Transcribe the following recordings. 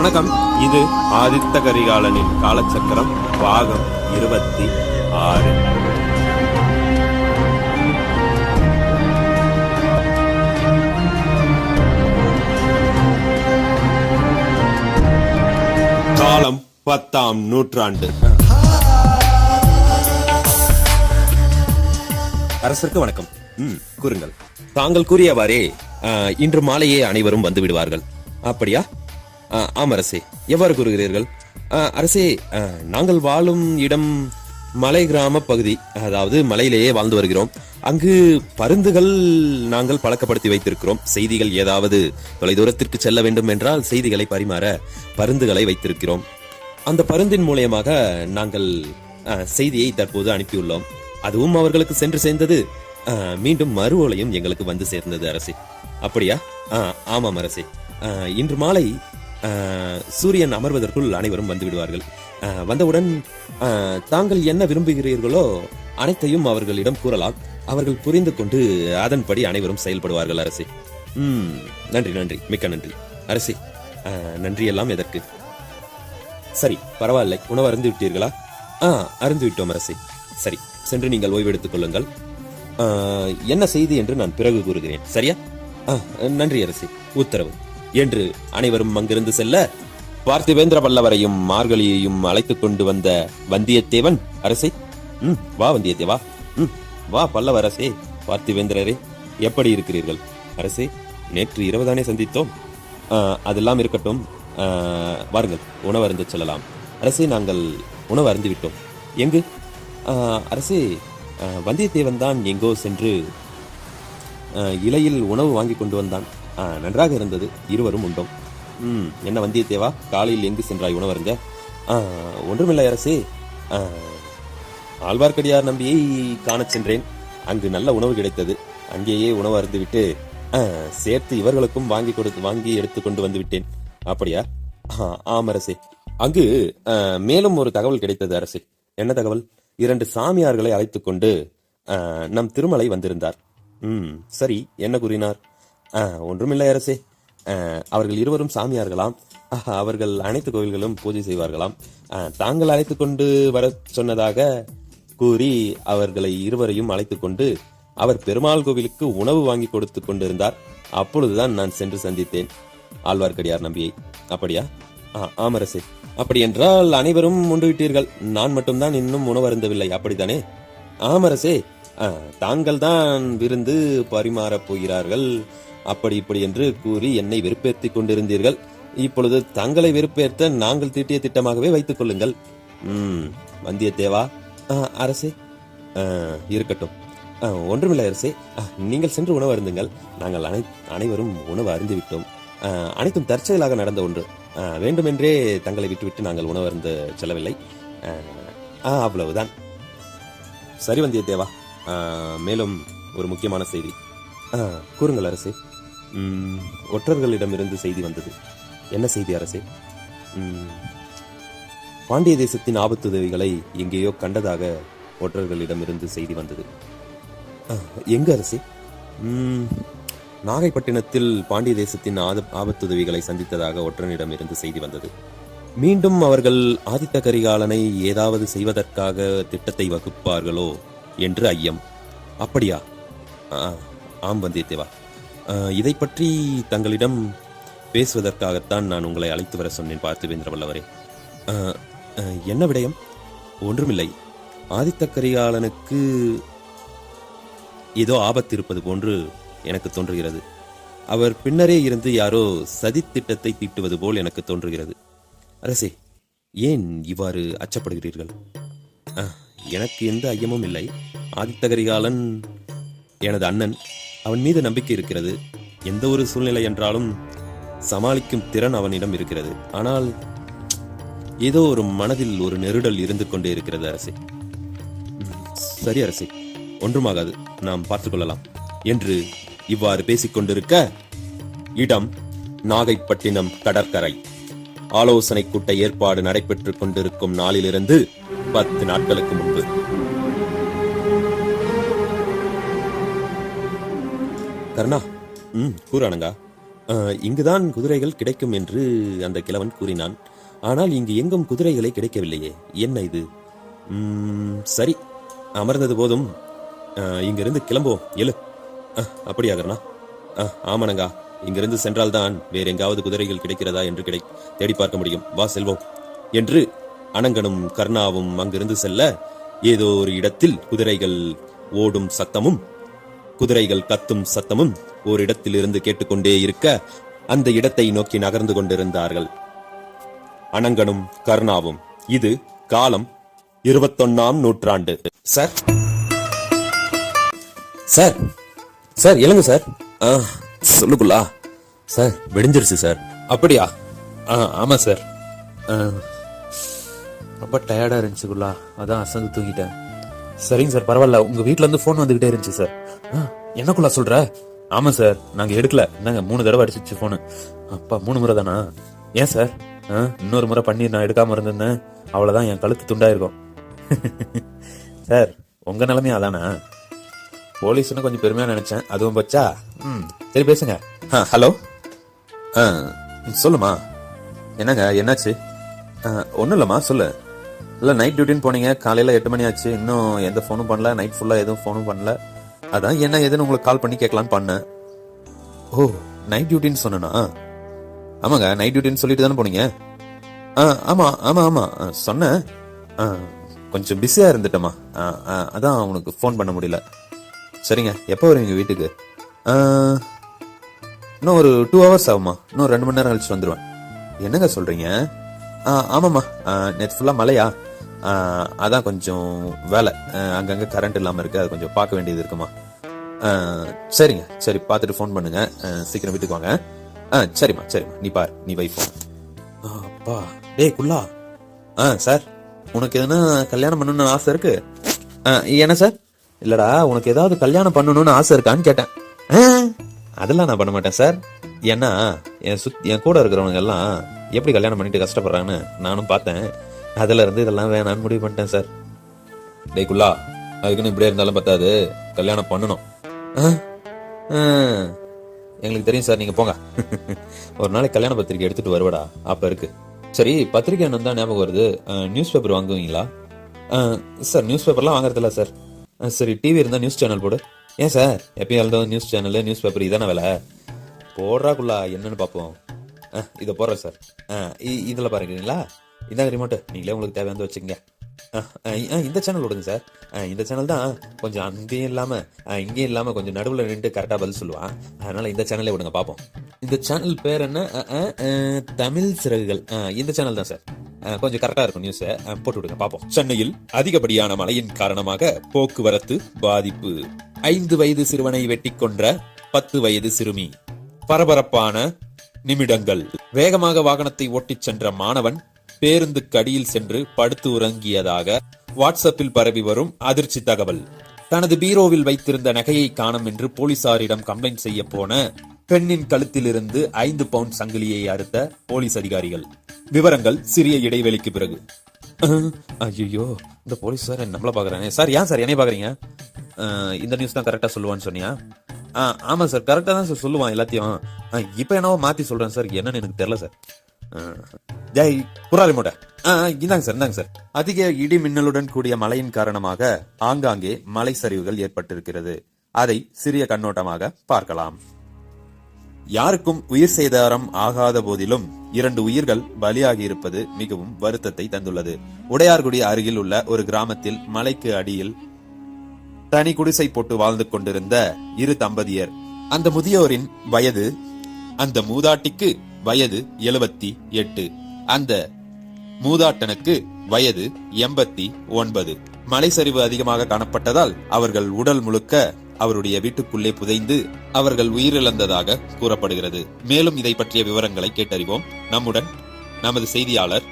வணக்கம். இது ஆதித்த கரிகாலனின் காலச்சக்கரம் பாகம் இருபத்தி ஆறு. காலம் பத்தாம் நூற்றாண்டு. அரசருக்கு வணக்கம். ம் கூறுங்கள். தாங்கள் கூறியவாறே இன்று மாலையே அனைவரும் வந்து விடுவார்கள். அப்படியா? ஆம் அரசே எவ்வாறு கூறுகிறீர்கள்? அரசே நாங்கள் வாழும் இடம் மலை கிராம பகுதி அதாவது மலையிலேயே வாழ்ந்து வருகிறோம். அங்கு பருந்துகள் நாங்கள் பழக்கப்படுத்தி வைத்திருக்கிறோம். செய்திகள் ஏதாவது தொலைதூரத்திற்கு செல்ல வேண்டும் என்றால் செய்திகளை பரிமாற பருந்துகளை வைத்திருக்கிறோம். அந்த பருந்தின் மூலியமாக நாங்கள் அஹ், செய்தியை தற்போது அனுப்பியுள்ளோம். அதுவும் அவர்களுக்கு சென்று சேர்ந்தது. மீண்டும் மறு ஓலையும் எங்களுக்கு வந்து சேர்ந்தது அரசே. அப்படியா? ஆமாம் அரசே. இன்று மாலை சூரியன் அமர்வதற்குள் அனைவரும் வந்து விடுவார்கள். வந்தவுடன் தாங்கள் என்ன விரும்புகிறீர்களோ அனைத்தையும் அவர்களிடம் கூறலாம். அவர்கள் புரிந்து கொண்டு அதன்படி அனைவரும் செயல்படுவார்கள் அரசி. ம் நன்றி நன்றி. மிக்க நன்றி. அரசி நன்றி எல்லாம் எதற்கு? சரி பரவாயில்லை. உணவு அருந்து விட்டீர்களா? ஆ அருந்து விட்டோம் அரசி. சரி சென்று நீங்கள் ஓய்வெடுத்துக் கொள்ளுங்கள். என்ன செய்தி என்று நான் பிறகு கூறுகிறேன். சரியா? ஆ, நன்றி அரசி. உத்தரவு. என்று அனைவரும் அங்கிருந்து செல்ல பார்த்திவேந்திர பல்லவரையும் மார்கழியையும் அழைத்து கொண்டு வந்த வந்தியத்தேவன் அரசே. ம் வா வந்தியத்தேவா ம் வா பல்லவ அரசே பார்த்திவேந்திரரே. எப்படி இருக்கிறீர்கள்? அரசே நேற்று இரவுதானே சந்தித்தோம். அதெல்லாம் இருக்கட்டும். வாருங்கள் உணவு அருந்து செல்லலாம். அரசே நாங்கள் உணவு அருந்து விட்டோம் எங்கு அரசே வந்தியத்தேவன் தான் எங்கோ சென்று இலையில் உணவு வாங்கி கொண்டு வந்தான். நன்றாக இருந்தது. இருவரும் உண்டோம். ம் என்ன வந்தியத்தேவா? காலையில் எங்கு சென்றாய் உணவருங்க ஒன்றுமில்லை அரசே. ஆழ்வார்க்கடியார் நம்பியை காணச் சென்றேன். அங்கு நல்ல உணவு கிடைத்தது. அங்கேயே உணவு அருந்துவிட்டு சேர்த்து இவர்களுக்கும் வாங்கி கொடுத்து வாங்கி எடுத்து கொண்டு வந்து விட்டேன். அப்படியா? ஆ, ஆம் அரசே. அங்கு மேலும் ஒரு தகவல் கிடைத்தது அரசே. என்ன தகவல்? இரண்டு சாமியார்களை அழைத்துக்கொண்டு நம் திருமலை வந்திருந்தார். ம் சரி என்ன கூறினார்? ஒன்றுமில்லை அரசே. ஆ, அவர்கள் இருவரும் சாமியார்களாம். ஆஹா, அவர்கள் அனைத்து கோவில்களும் பூஜை செய்வார்களாம். ஆ, தாங்கள் அழைத்து கொண்டு வர சொன்னதாக கூறி அவர்களை இருவரையும் அழைத்து கொண்டு அவர் பெருமாள் கோவிலுக்கு உணவு வாங்கி கொடுத்து கொண்டிருந்தார். அப்பொழுதுதான் நான் சென்று சந்தித்தேன். ஆழ்வார்க்கடியார் நம்பியை. அப்படியா? ஆ, அப்படி என்றால் அனைவரும் உண்டு விட்டீர்கள் நான் மட்டும்தான் இன்னும் உணவு அருந்தவில்லை அப்படித்தானே ஆமரசே ஆ, தாங்கள் தான் விருந்து பரிமாறப் போகிறார்கள். அப்படி இப்படி என்று கூறி என்னை வெறுப்பேற்றிக் கொண்டிருந்தீர்கள். இப்பொழுது தங்களை வெறுப்பேற்ற நாங்கள் தீட்டிய திட்டமாகவே வைத்துக் கொள்ளுங்கள். ம் வந்தியத்தேவா. அரசே. இருக்கட்டும். ஆ, ஒன்றுமில்லை அரசே. நீங்கள் சென்று உணவு அருந்துங்கள். நாங்கள் அனை அனைவரும் உணவு அருந்து விட்டோம் அனைத்தும் தற்செயலாக நடந்த ஒன்று. வேண்டுமென்றே தங்களை விட்டுவிட்டு நாங்கள் உணவு அருந்து செல்லவில்லை. ஆ, அவ்வளவுதான். சரி வந்தியத்தேவா. மேலும் ஒரு முக்கியமான செய்தி. ஆ, கூறுங்கள் அரசே. ஒற்றர்களிடமிருந்து செய்தி வந்தது. என்ன செய்தி அரசே? பாண்டிய தேசத்தின் ஆபத்துதவிகளை எங்கேயோ கண்டதாக ஒற்றர்களிடமிருந்து செய்தி வந்தது. எங்க அரசே? நாகைப்பட்டினத்தில் பாண்டிய தேசத்தின் ஆத- ஆபத்துதவிகளை சந்தித்ததாக ஒற்றனிடம் இருந்து செய்தி வந்தது. மீண்டும் அவர்கள் ஆதித்த கரிகாலனை ஏதாவது செய்வதற்காக திட்டத்தை வகுப்பார்களோ என்று ஐயம். அப்படியா? ஆ, ஆம் வந்தியத்தேவா. இதை பற்றி தங்களிடம் பேசுவதற்காகத்தான் நான் உங்களை அழைத்து வர சொன்னேன் பார்த்திவேந்திர வல்லவரே என்ன விடயம்? ஒன்றுமில்லை. ஆதித்த கரிகாலனுக்கு ஏதோ ஆபத்து இருப்பது போன்று எனக்கு தோன்றுகிறது. அவர் பின்னரே இருந்து யாரோ சதி திட்டத்தை தீட்டுவது போல் எனக்கு தோன்றுகிறது. அரசே ஏன் இவ்வாறு அச்சப்படுகிறீர்கள்? எனக்கு எந்த ஐயமும் இல்லை. ஆதித்த கரிகாலன் எனது அண்ணன். அவன் மீது நம்பிக்கை இருக்கிறது. எந்த ஒரு சூழ்நிலை என்றாலும் சமாளிக்கும் திறன் அவனிடம் இருக்கிறது. ஆனால் ஏதோ ஒரு மனதில் ஒரு நெருடல் இருந்து கொண்டே இருக்கிறது அரசே. சரி அரசே ஒன்றுமாகாது. நாம் பார்த்துக்கொள்ளலாம் என்று இவ்வாறு பேசிக் கொண்டிருக்க இடம் நாகைப்பட்டினம் கடற்கரை. ஆலோசனை கூட்ட ஏற்பாடு நடைபெற்றுக் கொண்டிருக்கும் நாளிலிருந்து பத்து நாட்களுக்கு முன்பு. கர்ணா ம் கூறானுங்கா. இங்குதான் குதிரைகள் கிடைக்கும் என்று அந்த கிழவன் கூறினான். ஆனால் இங்கு எங்கும் குதிரைகளை கிடைக்கவில்லையே. என்ன இது? சரி அமர்ந்தது போதும். இங்கிருந்து கிளம்புவோம். எழு. அப்படியா கர்ணா. அஹ், ஆமானங்கா. இங்கிருந்து சென்றால்தான் வேற எங்காவது குதிரைகள் கிடைக்கிறதா என்று கிடை தேடி பார்க்க முடியும். வா செல்வோம். என்று அனங்கனும் கர்ணாவும் அங்கிருந்து செல்ல ஏதோ ஒரு இடத்தில் குதிரைகள் ஓடும் சத்தமும் குதிரைகள் கத்தும் சத்தமும் ஓரிடத்திலிருந்து கேட்டுக்கொண்டே இருக்க அந்த இடத்தை நோக்கி நகர்ந்து கொண்டிருந்தார்கள். அனங்கனும் கர்ணாவும் இது காலம் இருபத்தொன்னாம் நூற்றாண்டு. சார்? சார் சார் எழுங்க சார். ஆ, சொல்லுக்குள்ளா. சார் வெடிஞ்சிருச்சு சார். அப்படியா? ஆ ஆமா சார். ஆ, ரொம்ப டயர்டா இருந்துச்சுக்குள்ளா அதான் அசந்து தூங்கிட்டேன். சரிங்க சார் பரவாயில்ல உங்க வீட்ல இருந்து ஃபோன் வந்துகிட்டே இருந்துச்சு சார். என்னக்குள்ளா சொல்ற? ஆமா சார் நாங்க எடுக்கல. நாங்க மூணு தடவை அடிச்சிச்சு ஃபோனு அப்பா மூணு முறை தானா? ஏன் சார்? ஆ, இன்னொரு முறை பண்ணி நான் எடுக்காம இருந்திருந்தேன் அவ்வளவுதான் என் கழுத்து துண்டாயிருக்கும். சார் உங்க நிலைமையும் அதானா? போலீஸ்னு கொஞ்சம் பெருமையா நினைச்சேன். அதுவும் பச்சா? ம் சரி பேசுங்க. ஆ, ஹலோ? ஆ சொல்லுமா? என்னங்க என்னாச்சு? ஒன்றும் இல்லைம்மா சொல்லு. இல்லை நைட் டியூட்டின்னு போனீங்க. காலையில் எட்டு மணி ஆச்சு. இன்னும் எந்த ஃபோனும் பண்ணல. நைட் ஃபுல்லாக எதுவும் ஃபோனும் பண்ணல. அதான் என்ன ஏதுன்னு உங்களுக்கு கால் பண்ணி கேட்கலான்னு பண்ணேன். ஓ நைட் டியூட்டின்னு சொன்னேனா? ஆமாங்க நைட் டியூட்டின்னு சொல்லிட்டு தானே போனீங்க? ஆ ஆமாம் ஆமாம் ஆமாம் சொன்னேன். ஆ, கொஞ்சம் பிஸியாக இருந்துட்டேம்மா. ஆ, ஆ, அதான் உனக்கு ஃபோன் பண்ண முடியல. சரிங்க எப்போ வருவீங்க வீட்டுக்கு? இன்னும் ஒரு டூ ஹவர்ஸ் ஆகுமா இன்னும் ரெண்டு மணி நேரம் கழிச்சு வந்துடுவேன் என்னங்க சொல்கிறீங்க ஆ ஆமாம்மா. நேற்று ஃபுல்லாக மழையா? அதான் கொஞ்சம் வேலை. அங்கங்கே கரண்ட் இல்லாமல் இருக்குது அது கொஞ்சம் பார்க்க வேண்டியது இருக்குமா? சரிங்க. சரி பார்த்துட்டு ஃபோன் பண்ணுங்க. ஆ, சீக்கிரம் வீட்டுக்கு வாங்க. ஆ சரிம்மா சரிம்மா. நீ பார் நீ வை அப்பா. டேய் குல்லா. ஆ சார் உனக்கு எதுனா கல்யாணம் பண்ணணும்னு ஆசை இருக்கு? ஆ, என்ன சார் இல்லடா உனக்கு ஏதாவது கல்யாணம் பண்ணணும்னு ஆசை இருக்கான்னு கேட்டேன். ஆ, அதெல்லாம் நான் பண்ண மாட்டேன் சார் ஏன்னா என் சுத் என் கூட இருக்கிறவங்க எல்லாம் எப்படி கல்யாணம் பண்ணிட்டு கஷ்டப்படுறாங்கன்னு நானும் பார்த்தேன். அதுல இருந்து இதெல்லாம் வேணாம்னு முடிவு பண்ணிட்டேன் சார். டேய் குல்லா. அதுக்குன்னு இப்படியே இருந்தாலும் பத்தாது. கல்யாணம் பண்ணணும். ஆ? எங்களுக்கு தெரியும் சார். நீங்க போங்க. ஒரு நாளைக்கு கல்யாண பத்திரிக்கை எடுத்துட்டு வருவடா. அப்ப இருக்கு. சரி பத்திரிக்கை என்ன தான் ஞாபகம் வருது. நியூஸ் பேப்பர் வாங்குவீங்களா? சார் நியூஸ் பேப்பர்லாம் வாங்குறதில்ல சார். சரி டிவி இருந்தால் நியூஸ் சேனல் போடு. ஏன் சார்? எப்பயும் இருந்தாலும் நியூஸ் சேனல் நியூஸ் பேப்பர் இதான வேலை? போடுறாக்குள்ளா என்னன்னு பார்ப்போம். இதை போடுறேன் சார். இதில் இ- பாருங்களா இதாங்க ரிமோட்டு நீங்களே உங்களுக்கு தேவையானது வச்சுக்கங்க. இந்த சேனல் விடுங்க சார் இந்த சேனல் தான் கொஞ்சம் அங்கேயும் இல்லாமல் இங்கேயும் இல்லாமல் கொஞ்சம் நடுவில் நின்று கரெக்டாக பதில் சொல்லுவான் அதனால் இந்த சேனலே விடுங்க பார்ப்போம் இந்த சேனல் பேர் என்ன? தமிழ் சிறகுகள். இந்த சேனல் தான் சார் கொஞ்சம் கரெக்டாக இருக்கும் நியூஸை போட்டு விடுங்க பார்ப்போம் சென்னையில் அதிகப்படியான மழையின் காரணமாக போக்குவரத்து பாதிப்பு. ஐந்து வயது சிறுவனை வெட்டி கொன்ற பத்து வயது சிறுமி. பரபரப்பான நிமிடங்கள். வேகமாக வாகனத்தை ஓட்டிச் சென்ற மாணவன் பேருந்துக்கு அடியில் சென்று படுத்து உறங்கியதாக வாட்ஸ்அப்பில் பரவி வரும் அதிர்ச்சி தகவல். தனது பீரோவில் வைத்திருந்த நகையை காணும் என்று போலீசாரிடம் கம்ப்ளைண்ட் செய்ய போன பெண்ணின் கழுத்திலிருந்து ஐந்து பவுண்ட் சங்கிலியை அறுத்த போலீஸ் அதிகாரிகள். விவரங்கள் சிறிய இடைவெளிக்கு பிறகு. ஐயோ இந்த போலீஸ் சார் நம்மள பாக்குறானே சார் ஏன் சார் என்னை பாக்குறீங்க இந்த நியூஸ் தான் கரெக்டா சொல்லுவான்னு சொன்னியா? ஆ, ஆமா சார் கரெக்டா தான் சார் சொல்லுவான் எல்லாத்தையும். அஹ், இப்ப என்னவோ மாத்தி சொல்றேன் சார் என்னன்னு எனக்கு தெரியல சார். ஜெய் குராலி மூட்டை. இந்தாங்க சார் இந்தாங்க சார். அதிக இடி மின்னலுடன் கூடிய மழையின் காரணமாக ஆங்காங்கே மலை சரிவுகள் ஏற்பட்டிருக்கிறது. அதை சிறிய கண்ணோட்டமாக பார்க்கலாம். யாருக்கும் உயிர் சேதாரம் ஆகாத போதிலும் இரண்டு உயிர்கள் பலியாகி இருப்பது மிகவும் வருத்தத்தை தந்துள்ளது. உடையார்குடி அருகில் உள்ள ஒரு கிராமத்தில் மலைக்கு அடியில் தனி குடிசை போட்டு வாழ்ந்து கொண்டிருந்த இரு தம்பதியர். அந்த முதியோரின் வயது அந்த மூதாட்டிக்கு வயது எழுபத்தி எட்டு. அந்த மூதாட்டனுக்கு வயது எண்பத்தி ஒன்பது. மலை சரிவு அதிகமாக காணப்பட்டதால் அவர்கள் உடல் முழுக்க அவருடைய வீட்டுக்குள்ளே புதைந்து அவர்கள் உயிரிழந்ததாக கூறப்படுகிறது. மேலும் இதை பற்றிய விவரங்களை கேட்டறிவோம். நம்முடன் நமது செய்தியாளர்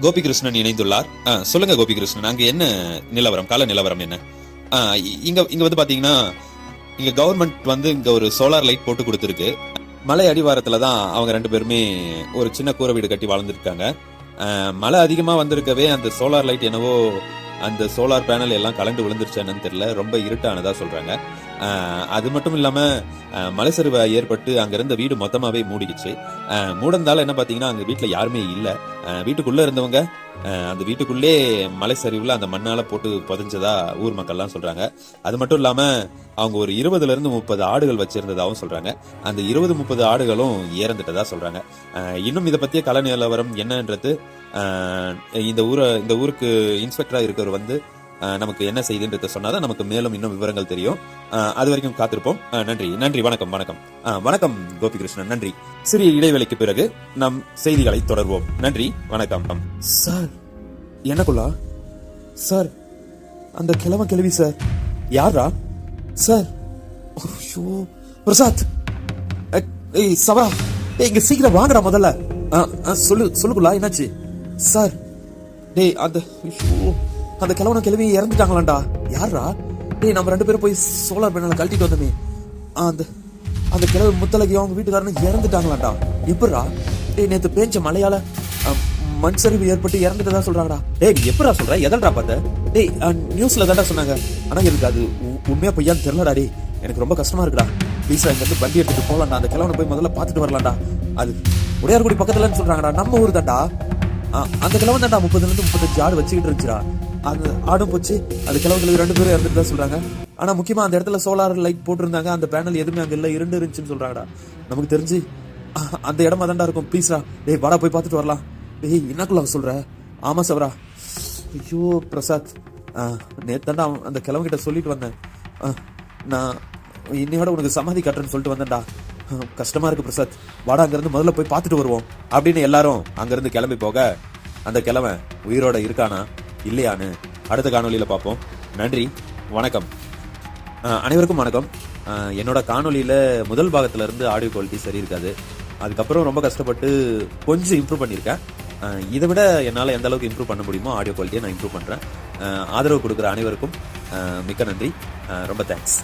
கோபிகிருஷ்ணன் இணைந்துள்ளார். ஆ, சொல்லுங்க கோபிகிருஷ்ணன். அங்க என்ன நிலவரம்? கால நிலவரம் என்ன? இங்க இங்க வந்து பாத்தீங்கன்னா இங்க கவர்மெண்ட் வந்து இங்க ஒரு சோலார் லைட் போட்டு கொடுத்துருக்கு. மலை அடிவாரத்தில் தான் அவங்க ரெண்டு பேருமே ஒரு சின்ன கூரை வீடு கட்டி வாழ்ந்துருக்காங்க. மழை அதிகமாக வந்திருக்கவே அந்த சோலார் லைட் என்னவோ அந்த சோலார் பேனல் எல்லாம் கலண்டு என்னன்னு தெரியல. ரொம்ப இருட்டானதாக சொல்கிறாங்க அது மட்டும் இல்லாமல் மலை சரிவு ஏற்பட்டு அங்கேருந்து வீடு மொத்தமாகவே மூடிக்குச்சு. மூடந்தால் மூடந்தால என்ன பார்த்தீங்கன்னா அங்கே வீட்டில் யாருமே இல்லை. வீட்டுக்குள்ளே இருந்தவங்க அந்த வீட்டுக்குள்ளே மலை சரிவுல அந்த மண்ணால போட்டு புதைஞ்சதா ஊர் மக்கள்லாம் சொல்றாங்க. அது மட்டும் இல்லாம அவங்க ஒரு இருபதுல இருந்து முப்பது ஆடுகள் வச்சிருந்ததாகவும் சொல்றாங்க. அந்த இருபது முப்பது ஆடுகளும் இறந்துட்டதா சொல்றாங்க. இன்னும் இதை பத்திய கல நிலவரம் என்னன்றது இந்த ஊரை இந்த ஊருக்கு இன்ஸ்பெக்டரா இருக்கிறவர் வந்து நமக்கு என்ன செய்தின்றத சொன்னாதான் நமக்கு மேலும் இன்னும் விவரங்கள் தெரியும். அது வரைக்கும் காத்திருப்போம். நன்றி. நன்றி. வணக்கம். வணக்கம். வணக்கம் கோபிகிருஷ்ணன். நன்றி. சிறிய இடைவேளைக்கு பிறகு நம் செய்திகளை தொடர்வோம். நன்றி. வணக்கம். சார். எனக்குள்ளா சார் அந்த கிழமை கிழவி சார். யாரா சார். பிரசாத். ஏய் சவா டேய் இங்க சீக்கிரம் வாங்கடா முதல்ல. சொல்லு சொல்லுக்குள்ளா என்னாச்சு? சார். டேய் அந்த அந்த கிழவன கிழவி இறந்துட்டாங்களாண்டா? யாரா டேய் நம்ம ரெண்டு பேரும் போய் சோலார் பேனலை கழட்டிட்டு வந்தோமே. அந்த அந்த கிழவு முத்தலகையும் அவங்க வீட்டுக்காரனு இறந்துட்டாங்களாண்டா? எப்படா டேய் நேற்று பேஞ்ச மழையால மண் சரிவு ஏற்பட்டு இறந்துட்டதா சொல்றாங்கடா. டேய் நீ எப்படிடா சொல்ற? எதல்டா பார்த்த டேய் நியூஸ்ல தான்டா சொன்னாங்க. ஆனா எனக்கு அது உ- உண்மையா பொய்யான்னு தெரியலடா டேய். எனக்கு ரொம்ப கஷ்டமா இருக்குடா. ப்ளீஸ் இங்க இருந்து வண்டி எடுத்துட்டு போலாம்டா. அந்த கிழவனை போய் முதல்ல பார்த்துட்டு வரலாம்டா. அது உடையார்குடி பக்கத்துலன்னு சொல்றாங்கடா. நம்ம ஊர் தான்டா ஆ, அந்த கிழவன் தான்டா முப்பதுல இருந்து முப்பத்தஞ்சு ஆடு வச்சுக்கிட்டு இருந்துச்சுடா. அந்த ஆடும் போச்சு. அந்த கிழவங்களுக்கு ரெண்டு பேரும் இறந்துட்டு தான் சொல்றாங்க. ஆனா முக்கியமா அந்த இடத்துல சோலார் லைட் போட்டிருந்தாங்க. அந்த பேனல் எதுவுமே அங்க இல்ல. இருண்டு இருந்துச்சுன்னு சொல்றாங்கடா. நமக்கு தெரிஞ்சு அந்த இடமா தான்டா இருக்கும். ப்ளீஸ்ரா டேய் வாடா போய் பார்த்துட்டு வரலாம். டேய் என்னக்குள்ள சொல்ற? ஆமா சவரா. ஐயோ பிரசாத். நேத்தாண்டா அந்த கிழவங்கிட்ட சொல்லிட்டு வந்தேன். ஆ, நான் இன்னையோட உனக்கு சமாதி கட்டுறேன்னு சொல்லிட்டு வந்தேன்டா. ஆ, கஷ்டமா இருக்கு பிரசாத். வாடா அங்கிருந்து முதல்ல போய் பார்த்துட்டு வருவோம். அப்படின்னு எல்லாரும் அங்கிருந்து கிளம்பி போக அந்த கிழவன் உயிரோட இருக்கானா? இல்லையான்னு அடுத்த காணொலியில் பார்ப்போம். நன்றி வணக்கம். அனைவருக்கும் வணக்கம். என்னோட காணொலியில் முதல் பாகத்திலேருந்து ஆடியோ குவாலிட்டி சரி இருக்காது. அதுக்கப்புறம் ரொம்ப கஷ்டப்பட்டு கொஞ்சம் இம்ப்ரூவ் பண்ணியிருக்கேன். இதை விட என்னால் எந்த அளவுக்கு இம்ப்ரூவ் பண்ண முடியுமோ ஆடியோ குவாலிட்டியை நான் இம்ப்ரூவ் பண்ணுறேன் ஆதரவு கொடுக்குற அனைவருக்கும் மிக்க நன்றி. ரொம்ப தேங்க்ஸ்